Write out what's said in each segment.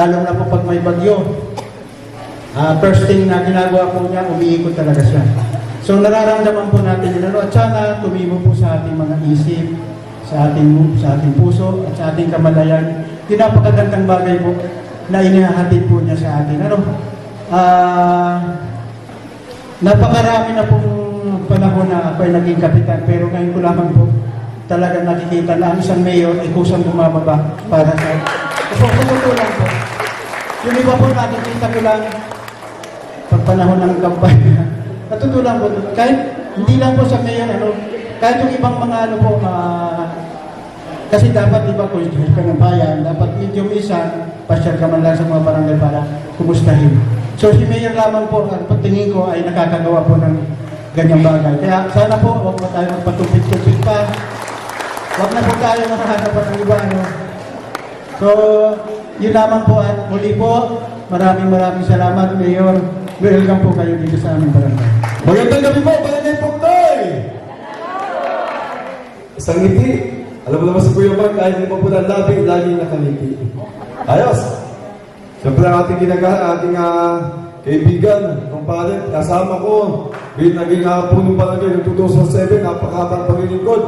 lalo na po pag may bagyo. Ah, first thing na ginagawa po niya, umiikot talaga siya. So nararamdaman po natin yun. Ano? At sana tumibo po sa ating mga isip, sa ating sa ating puso, at sa ating kamalayan. Yung napakagandang bagay po na inihahatid po niya sa atin. Ano? Ah, napakarami na pong panahon na ako ay naging kapitan, pero ngayon ko lamang po talagang nakikita na ang isang mayor ay kusang bumababa para sa... So, lang po. Yung iba po nakikita ko lang pag panahon ng kampanya. Natutulang po. Kahit hindi lang po sa mayor, ano, kahit yung ibang mga ano po, ah, kasi dapat, di ba, kung ka ng bayan, dapat medyo isa, pasyal ka man lang sa mga barangay para kumustahin. So si Mayor lamang po, ang patingin ko ay nakakagawa po ng ganyang bagay. Kaya sana po, huwag mo tayo magpatupit-tupit pa. Huwag na po tayo makahanap pa ng iba. Ano. So, yun lamang po at muli po, maraming maraming salamat, Mayor. Welcome po kayo dito sa aming barangay. Magandang gabi po, Barangay Pugtoy! Isang ngiti. Alam mo naman si Kuya Mark, kahit hindi po ng labi, laging nakangiti. Ayos! Siyempre ang ating ginaga, ating ah, kaibigan, ng palit, kasama ko, bin naging uh, punong palagay noong 2007, napakahabang paglilingkod.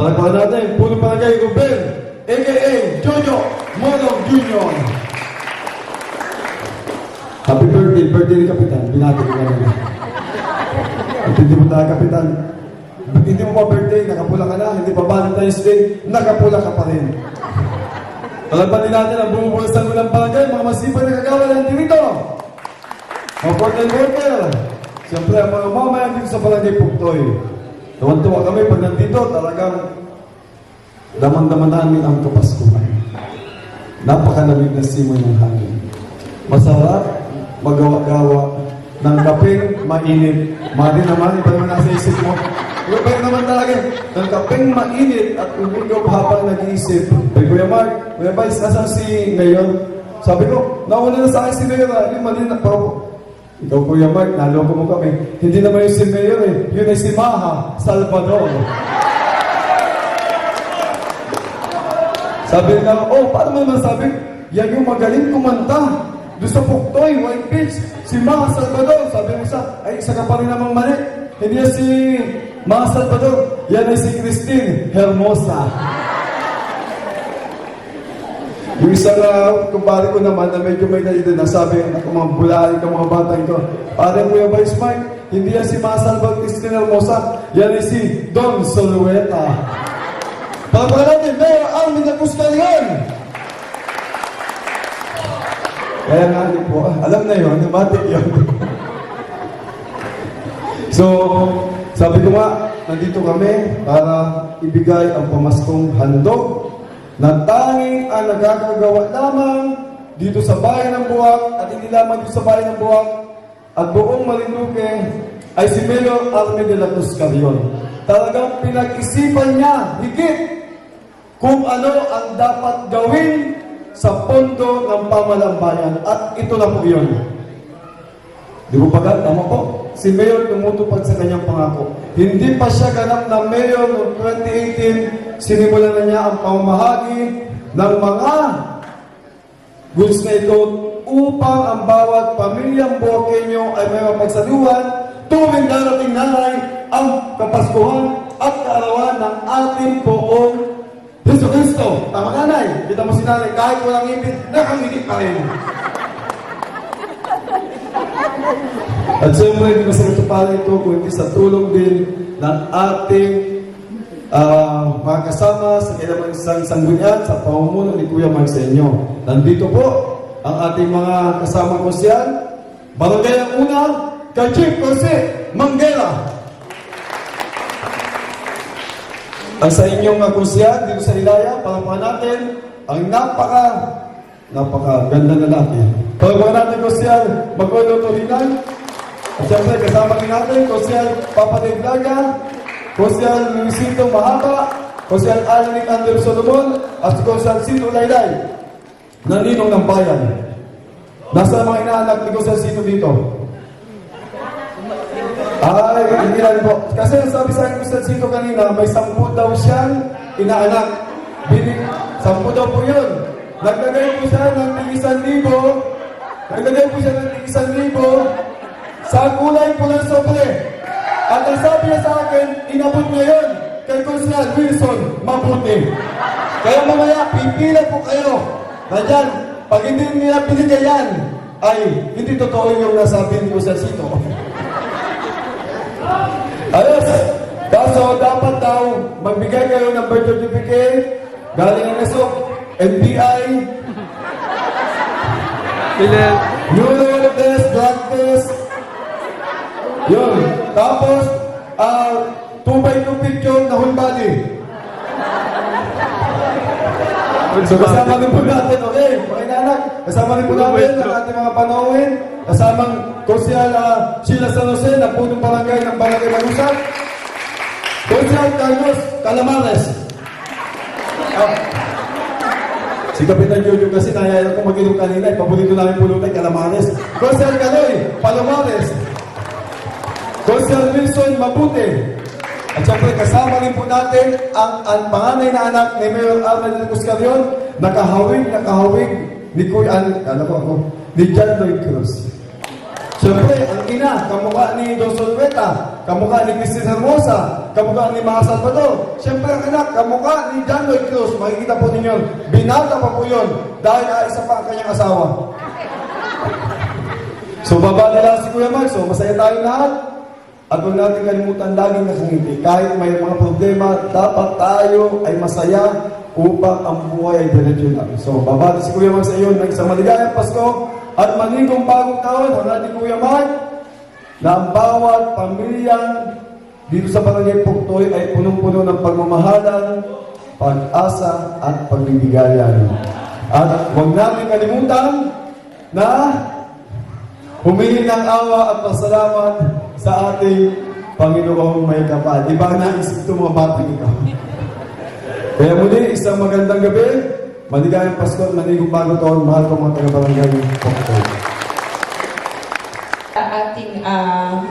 Palagpakan natin, punong palagay, Ruben, a.k.a. Jojo Monong Jr. Happy birthday, birthday ni Kapitan. Binati ko At hindi mo tayo, Kapitan. Ba't hindi mo pa birthday, nakapula ka na, hindi pa Valentine's Day, nakapula ka pa rin. Palagpatin natin ang bumubulas ng ulang barangay, mga masipag na kagawa ng dito. Mga portal worker. Siyempre, ang mga mamayan dito sa barangay Puktoy. Tuwan-tuwa kami pag nandito, talagang daman-daman namin ang kapaskuhan. Napakalamig na simoy ng hangin. Masarap magawa-gawa ng kapeng mainit. Mali naman, iba naman nasa isip mo. Iba naman talaga. Ng kapeng mainit at umigaw habang nag-iisip. Ay, Kuya Mark, Kuya Vice, nasaan si Mayor? Sabi ko, nauna na sa akin si Mayor. ah. Yung mali na, pero ikaw, Kuya Mark, naloko mo kami. Hindi naman yung si Mayor eh. Yun ay si Maha Salvador. Sabi nga, oh, paano mo naman sabi? Yan yung magaling kumanta. Doon sa Puktoy, White Beach, si Maha Salvador. Sabi mo sa, ay, isa ka pa rin namang mali. Hindi yan si Maha Salvador. Yan ay si Christine Hermosa. Yung isang uh, kumpare ko naman na medyo may naida na sabi, ako mga bulahan ka mga bata ito. Parang Kuya Vice Mike, hindi yan si Maha Salvador Christine Hermosa. Yan ay si Don Solueta. Pagpala natin, Mayor Armin Agustalion! Kaya nga din po, alam na yun, nabatik yun. so, sabi ko nga, nandito kami para ibigay ang pamaskong handog na tanging ang nagkakagawa lamang dito sa bayan ng Buwak at hindi lamang dito sa bayan ng Buwak at buong Marinduque ay si Mayor Armin de la Cruz Carrion. Talagang pinag-isipan niya higit kung ano ang dapat gawin sa pondo ng pamalambayan. At ito na po yun. Di ko ba tama po? Si Mayor tumutupad sa kanyang pangako. Hindi pa siya ganap na Mayor noong 2018, sinimulan na niya ang pamamahagi ng mga goods na ito upang ang bawat pamilyang Buwakenyo ay may mapagsaluhan tuwing darating nanay ang kapaskuhan at kaarawan ng ating poong Kristo Kristo. Tama ka, Nay. Kita mo si nanay, kahit walang ngipin, nakangiti pa rin. At siyempre, hindi masarap pa ito kung hindi sa tulong din ng ating ah, mga kasama sa kailangan isang sanggunian sa pamumuno ni Kuya Mark sa inyo. Nandito po ang ating mga kasama ko siya. Barangay ang una, Chief Jose Manggela. Ang sa inyong kusyan dito sa Ilaya, palapakan natin ang napaka napaka ganda na natin. Palapakan natin kusyan, Magulo Torinan. At siyempre, kasama rin natin, kusyan Papa Dave Daga, kusyan Luisito Mahaba, kusyan Alvin Andrew Solomon, at si kusyan Sino Laylay, na ninong ng bayan. Nasa mga inaanak ni kusyan Sino dito? Ay, hindi lang po. Kasi sabi sa akin Mr. Sito kanina, may sampu daw siyang inaanak. Binig, sampu daw po yun. naglagay po siya ng tigisan libo, naglagay po siya ng tigisan libo sa kulay pulang sobre. At ang sabi niya sa akin, inabot niya yun kay Consul Wilson Mabuti. Kaya mamaya, pipila po kayo. Nandyan, pag hindi nila binigay yan, ay hindi totoo yung nasabi ni Consul Sito. Ayos! Kaso dapat daw magbigay kayo ng birth certificate, galing ang ESOP, NBI, neuro test, drug test. Yun. Tapos, ah, 2 by 2 picture na whole body. So kasama rin po natin, okay, mga inanak, kasama rin po natin ang ating mga panauhin, kasamang Konsyal uh, Sheila San Jose, na punong barangay ng Barangay Manusat, Konsyal Carlos Calamares. Ah, si Kapitan Jojo kasi nayaya ko mag-inom kanina, eh, paborito namin pulutan, Calamares. Konsyal Caloy, Palomares, Konsyal Wilson Mabute, at syempre, kasama rin po natin ang, ang panganay na anak ni Mayor Alman de Cuscarion, nakahawig, nakahawig ni Kuya, an, ano ko ako, ni John Lloyd Cruz. Syempre, ang ina, kamukha ni Don Solveta, kamukha ni Christine Hermosa, kamukha ni Mga Salvador. Syempre, ang anak, kamukha ni John Lloyd Cruz. Makikita po ninyo, binata pa po yun dahil ah, isa pa ang kanyang asawa. So, baba nila si Kuya Mark. So, masaya tayo lahat. At huwag natin kalimutan laging nakangiti. Kahit may mga problema, dapat tayo ay masaya upang ang buhay ay diretso lang. So, babati si Kuya Mark sa iyo ng isang maligayang Pasko at manigong bagong taon ang ating Kuya Mark na ang bawat pamilyang dito sa Barangay Puktoy ay punong-puno ng pagmamahalan, pag-asa at pagbibigayan. At huwag natin kalimutan na Humingi ng awa at pasalamat sa ating Panginoong may kapal. Iba na isip ito mga batang ikaw. Kaya muli, isang magandang gabi. Maligayang Pasko at manigong bago taon. Mahal ko mga taga-barangay. Poktoy. ating ah,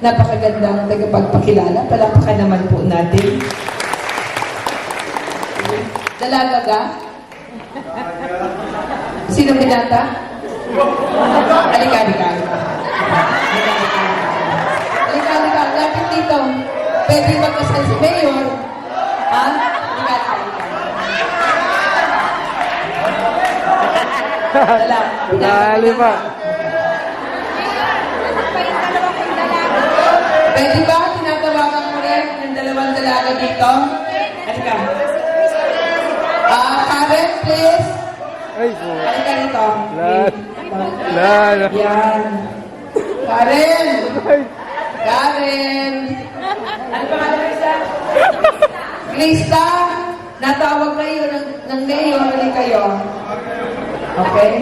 napakagandang tagapagpakilala. Palapakan naman po natin. Dalaga ka? Sino binata? Halika, halika. Halika, halika. Lapit dito. Pwede magkasal si Mayor. Ha? Dala. Dali pa. Pwede ba tinatawagan mo rin yung dalawang dalaga dito? Halika. Ah, Karen, please. Ay, po. Halika dito. Lan. Lan. Yan. Karen! Karen! Ano pa nga isa? Krista, natawag kayo ng, ng mayor, hali kayo. Okay?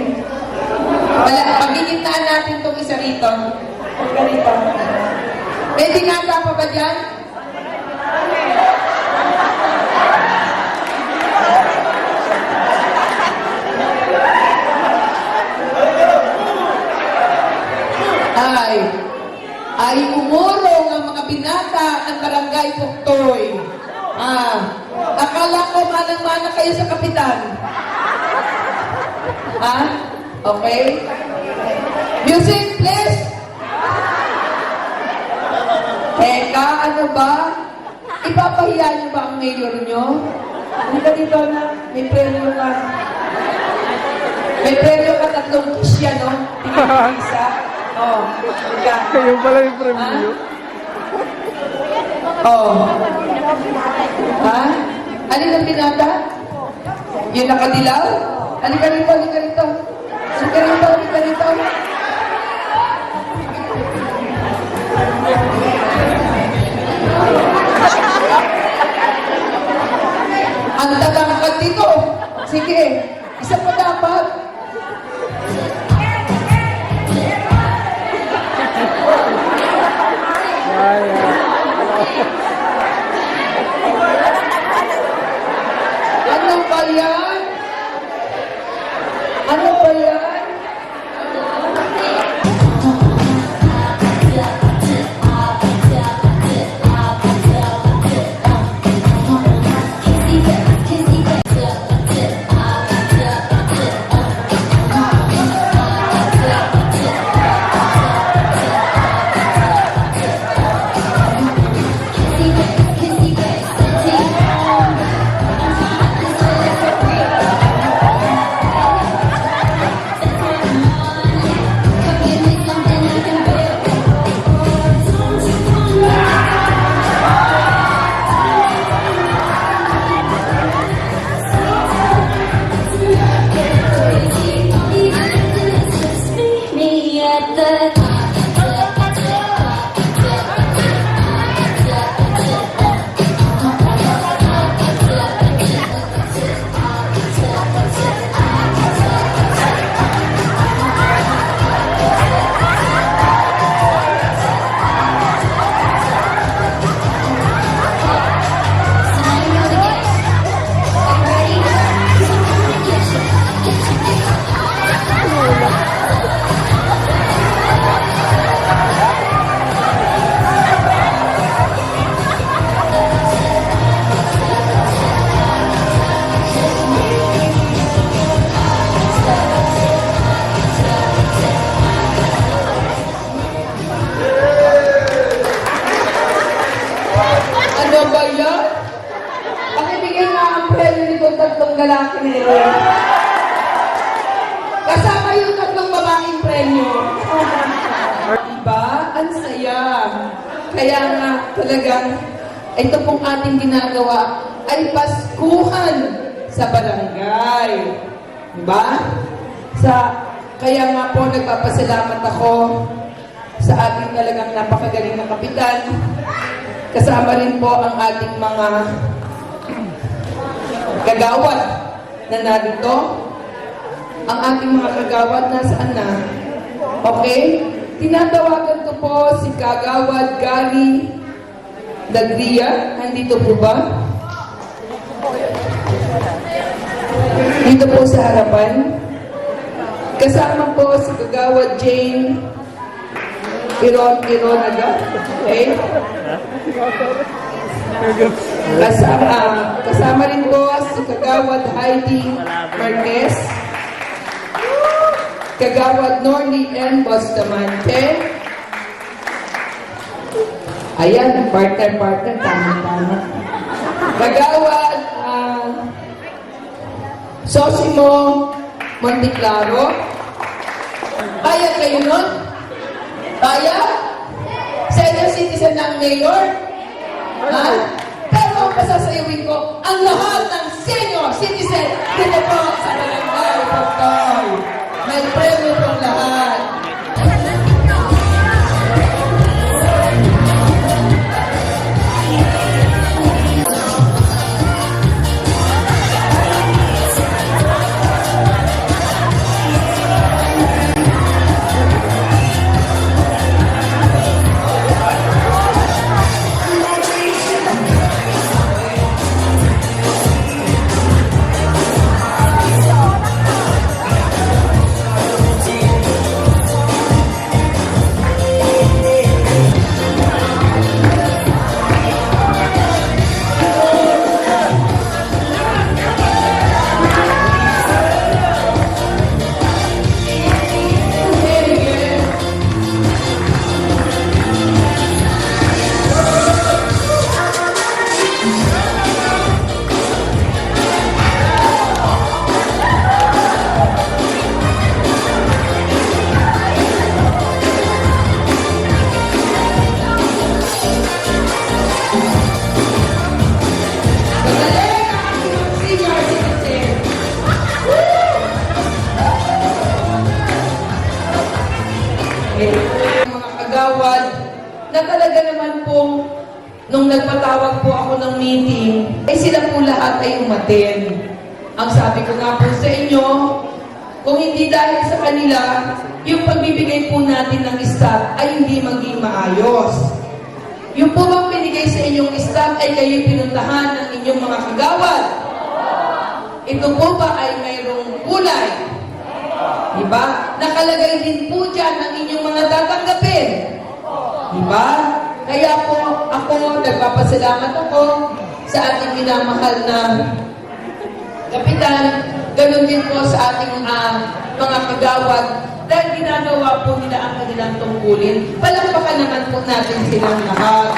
Wala, pagigitnaan natin itong isa rito. Halika rito. May binata pa ba dyan? ay ay umurong ang mga binata ng barangay Puktoy. Ah, akala ko manang-mana kayo sa kapitan. Ha? Okay? Music, please! Teka, ano ba? Ipapahiya niyo ba ang mayor niyo? Hindi ka dito na, may premyo ka. May premyo ka tatlong kisya, no? Tingin mo isa. Oh, halika. Yung pala yung preview. Oh. Ha? Alin ang binata? Yung nakadilaw? Halika rito, halika rito. Halika rito, halika rito. Ang tatangkad dito. Sige, isa pa dapat. Ay, ay. Ano Nga talagang ito pong ating ginagawa ay paskuhan sa barangay. Diba? Sa, kaya nga po nagpapasalamat ako sa ating talagang napakagaling na kapitan. Kasama rin po ang ating mga kagawad na narito. Ang ating mga kagawad nasaan na? Okay? Tinatawagan ko po si Kagawad Gary Dagria. Nandito po ba? Dito po sa harapan. Kasama po si Kagawad Jane Iron Ironaga. Okay? Kasama, kasama rin po si Kagawad Heidi Marquez. Kagawad Norly N. Bustamante. Ayan, partner-partner, tama-tama. Kagawad ah, Sosimo Monteclaro. Kaya kayo nun? Kaya? Senior citizen ng mayor? Ha? Pero ang pasasayawin ko, ang lahat ng senior citizen po sa barangay. May premyo nung nagpatawag po ako ng meeting, ay sila po lahat ay umaten. Ang sabi ko nga po sa inyo, kung hindi dahil sa kanila, yung pagbibigay po natin ng staff ay hindi maging maayos. Yung po bang binigay sa inyong staff ay kayo pinuntahan ng inyong mga kagawad? Ito po ba ay mayroong kulay? Diba? Nakalagay din po dyan ang inyong mga tatanggapin. Diba? Kaya po ako, nagpapasalamat ako sa ating minamahal na kapitan, ganun din po sa ating ah, mga kagawad dahil ginagawa po nila ang kanilang tungkulin. Palakpakan naman po natin silang lahat.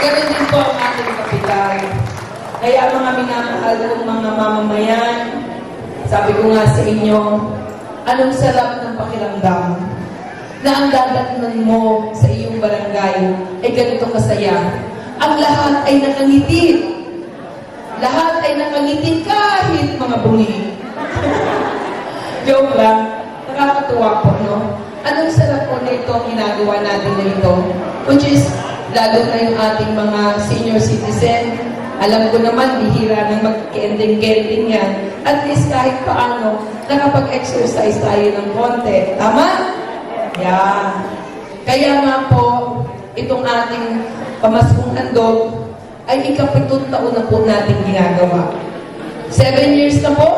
Ganun din po ang ating kapitan. Kaya mga minamahal kong mga mamamayan, sabi ko nga sa inyo, anong sarap ng pakiramdam na ang dadatnan mo sa iyong barangay ay ganito kasaya. Ang lahat ay nakangiti. Lahat ay nakangiti kahit mga bungi. Joke lang. Nakakatuwa po, no? Anong sarap po nito ang ginagawa natin na ito? Which is, lalo na yung ating mga senior citizen, alam ko naman, bihira nang mag-kending-kending yan. At least kahit paano, nakapag-exercise tayo ng konti. Tama? Yeah. Kaya nga po, itong ating pamaskong handog ay ikapitong taon na po natin ginagawa. Seven years na po.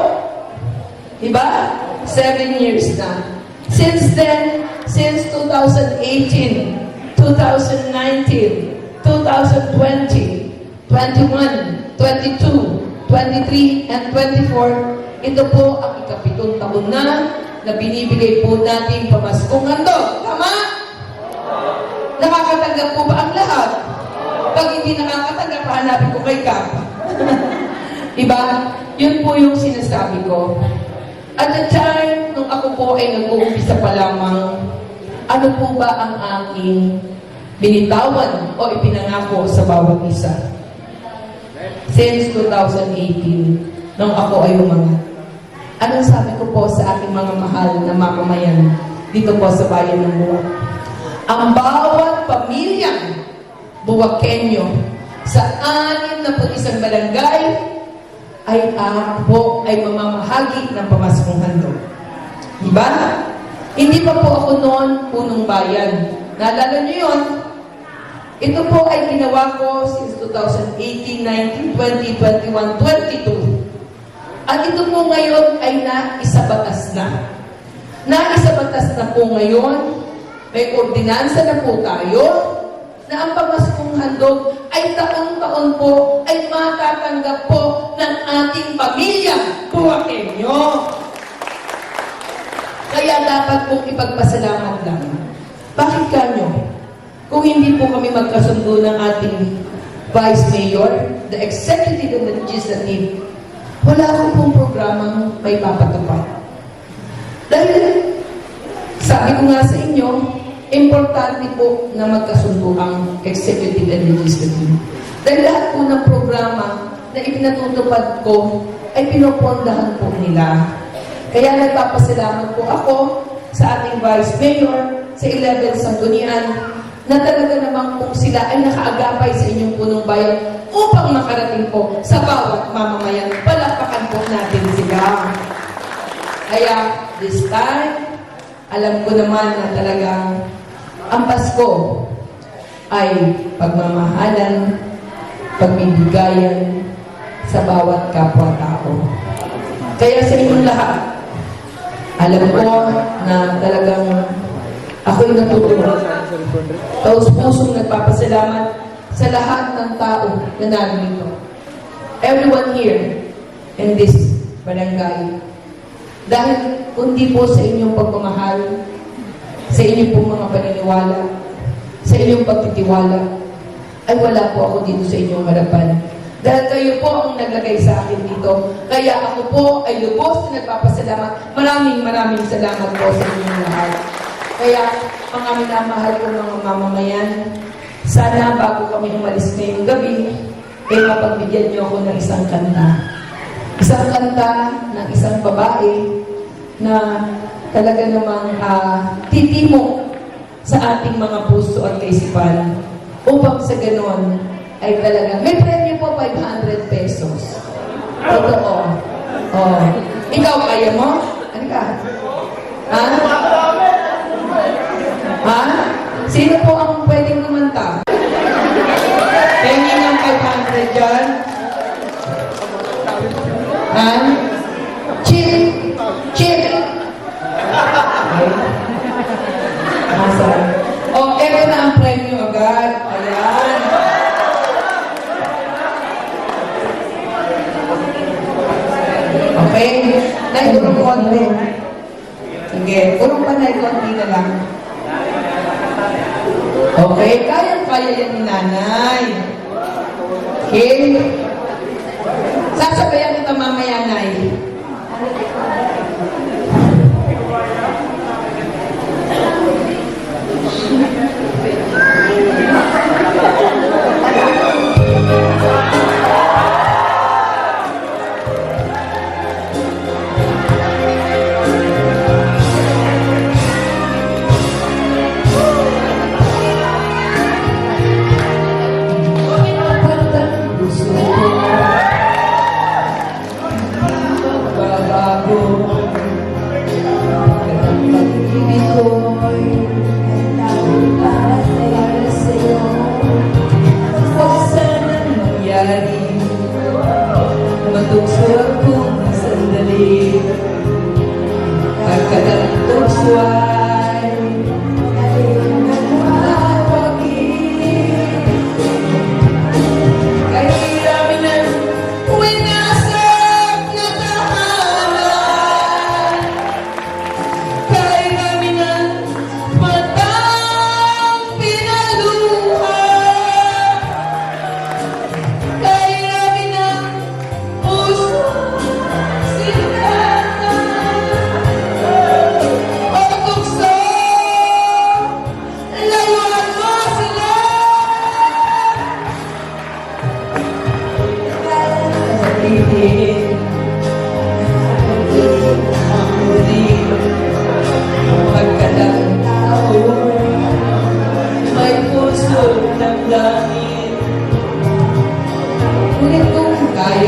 Diba? Seven years na. Since then, since 2018, 2019, 2020, 21, 22, 23, and 24, ito po ang ikapitong taon na na binibigay po natin pamaskong handog. Tama? Nakakatanggap po ba ang lahat? Pag hindi nakakatanggap, hahanapin ko kay Kap. diba? Yun po yung sinasabi ko. At the time, nung ako po ay nag-uumpisa pa lamang, ano po ba ang aking binitawan o ipinangako sa bawat isa? Since 2018, nung ako ay umangat. Anong sabi ko po sa aking mga mahal na mamamayan dito po sa bayan ng Buwak? Ang bawat pamilyang Buwakenyo sa anim na isang barangay ay ako ay mamamahagi ng pamaskong handog. Diba? Hindi pa po ako noon punong bayan. Naalala niyo yun? Ito po ay ginawa ko since 2018, 19, 20, 21, 22. At ito po ngayon ay naisabatas na. Naisabatas na po ngayon. May ordinansa na po tayo na ang pamaskong handog ay taon-taon po ay matatanggap po ng ating pamilya, Buwakenyo. Kaya dapat pong ipagpasalamat lang. Bakit kanyo? Kung hindi po kami magkasundo ng ating Vice Mayor, the Executive and Legislative, wala akong pong programang may papatupad. Dahil, sabi ko nga sa inyo, importante po na magkasundo ang Executive and Legislative. Dahil lahat po ng programa na ipinatutupad ko ay pinopondahan po nila. Kaya nagpapasalamat po ako sa ating Vice Mayor, sa 11 Sanggunian, na talaga namang kung sila ay nakaagapay sa inyong punong bayan upang makarating po sa bawat mamamayan. Palakpakan po natin sila. Kaya, this time, alam ko naman na talagang ang Pasko ay pagmamahalan, pagbibigayan sa bawat kapwa-tao. Kaya sa inyong lahat, alam ko na talagang ako'y natutulog. Taos pusong nagpapasalamat sa lahat ng tao na narito. Everyone here in this barangay. Dahil kundi po sa inyong pagmamahal, sa inyong pong mga paniniwala, sa inyong pagtitiwala, ay wala po ako dito sa inyong harapan. Dahil kayo po ang naglagay sa akin dito. Kaya ako po ay lubos na nagpapasalamat. Maraming maraming salamat po sa inyong lahat. Kaya, mga minamahal ko mga mamamayan, sana bago kami umalis ngayong gabi, eh mapagbigyan niyo ako ng isang kanta. Isang kanta ng isang babae na talaga namang ah, titimo sa ating mga puso at kaisipan upang sa ganon ay talaga, may premyo po 500 pesos. Totoo. Oh. Ikaw, kaya mo? Ano ka? Ha? Ha? Sino po ang pwedeng kumanta? Pengi ng 500 dyan? Ha? Chip! Chip! Okay. Nasaan? O, eto na ang premyo agad. Ayan. Okay? Nay, urong konti. Sige, urong pa na konti na lang. Okay, kaya-kaya yan ni nanay. Okay? Kita mamaya,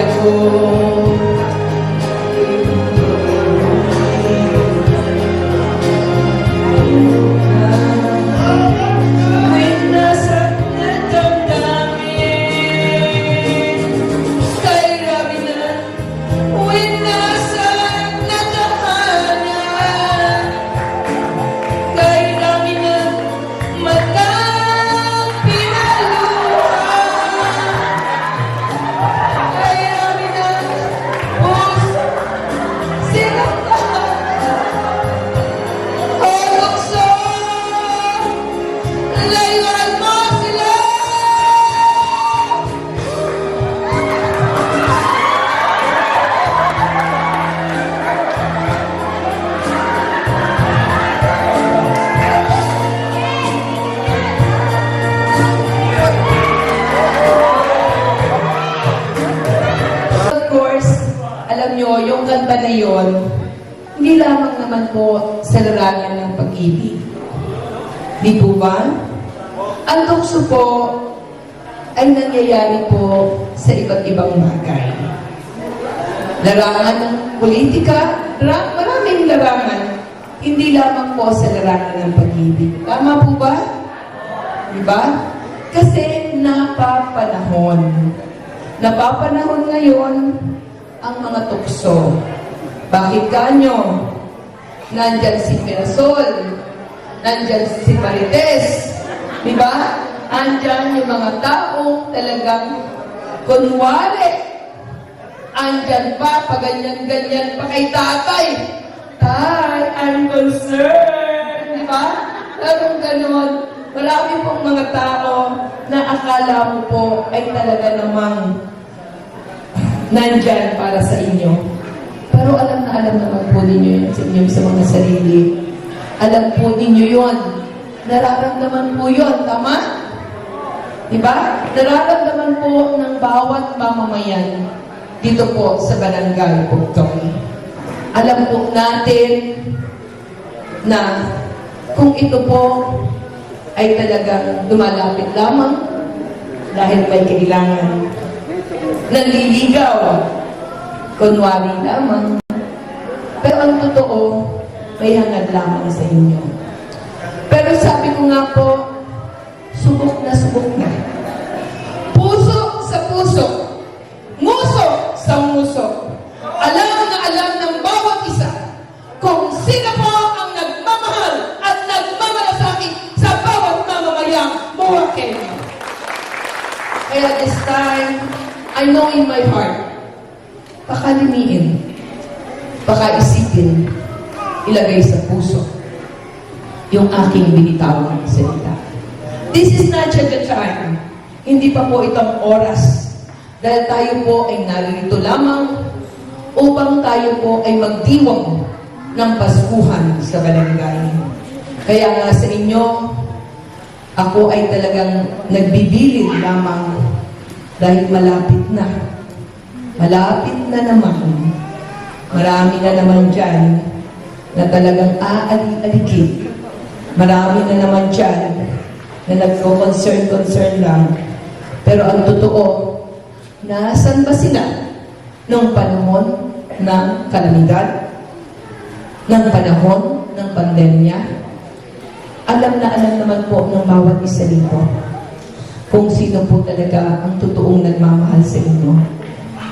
kaya yung kanta na yon, hindi lamang naman po sa larangan ng pag-ibig. Di po ba? Ang tukso po ay nangyayari po sa iba't ibang bagay. Larangan ng politika, ra- maraming larangan, hindi lamang po sa larangan ng pag-ibig. Tama po ba? Di ba? Kasi napapanahon. Napapanahon ngayon ang mga tukso. Bakit kanyo? Nandyan si Mirasol, nandyan si Marites, di ba? Andyan yung mga taong talagang kunwari. Andyan pa, paganyan-ganyan pa kay tatay. Tay, I'm concerned. Di ba? Larong ganon. Marami pong mga tao na akala mo po ay talaga namang nandyan para sa inyo. Pero alam na alam naman po ninyo yun sa inyong sa mga sarili. Alam po ninyo yun. Nararamdaman po yun. Tama? Diba? Nararamdaman po ng bawat mamamayan dito po sa Barangay Bugtong. Alam po natin na kung ito po ay talagang lumalapit lamang dahil may kailangan nanliligaw, kunwari lamang. Pero ang totoo, may hangad lamang sa inyo. Pero sabi ko nga po, subok na subok na. Puso sa puso, nguso sa nguso. Alam na alam ng bawat isa kung sino po ang nagmamahal at nagmamalasakit sa bawat mamamayang Buwakenya. Kaya this time, I know in my heart, pakalimiin, pakaisipin, ilagay sa puso yung aking binitawang salita. This is not yet the time. Hindi pa po itong oras. Dahil tayo po ay naririto lamang upang tayo po ay magdiwang ng Paskuhan sa barangay. Kaya nga sa inyo, ako ay talagang nagbibilin lamang dahil malapit na. Malapit na naman. Marami na naman dyan na talagang aali-aligid. Marami na naman dyan na nagko-concern-concern lang. Pero ang totoo, nasan ba sila nung panahon ng kalamidad? Ng panahon ng pandemya? Alam na alam naman po ng bawat isa rito kung sino po talaga ang totoong nagmamahal sa inyo.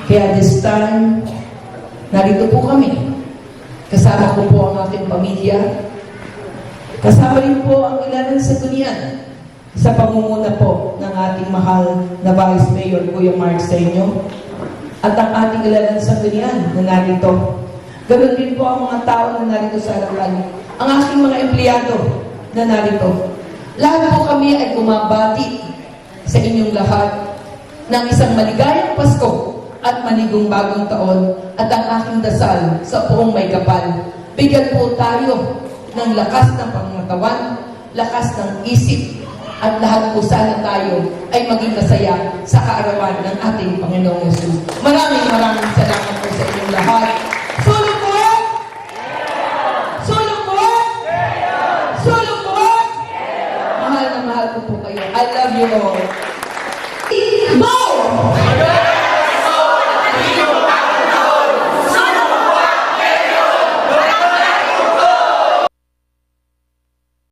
Kaya this time, narito po kami. Kasama ko po ang aking pamilya. Kasama rin po ang ilan sa duniyan sa pangunguna po ng ating mahal na Vice Mayor Kuya Mark sa inyo at ang ating ilan sa duniyan na narito. Ganon din po ang mga tao na narito sa harapan. Ang aking mga empleyado na narito. Lahat po kami ay kumabati sa inyong lahat ng isang maligayang Pasko at manigong bagong taon at ang aking dasal sa buong may kapal. Bigyan po tayo ng lakas ng pangatawan, lakas ng isip, at lahat po sana tayo ay maging masaya sa kaarawan ng ating Panginoong Yesus. Maraming maraming salamat po sa inyong lahat. Sulong po! Sulong! Sulong! Mahal na mahal ko po kayo. I love you all.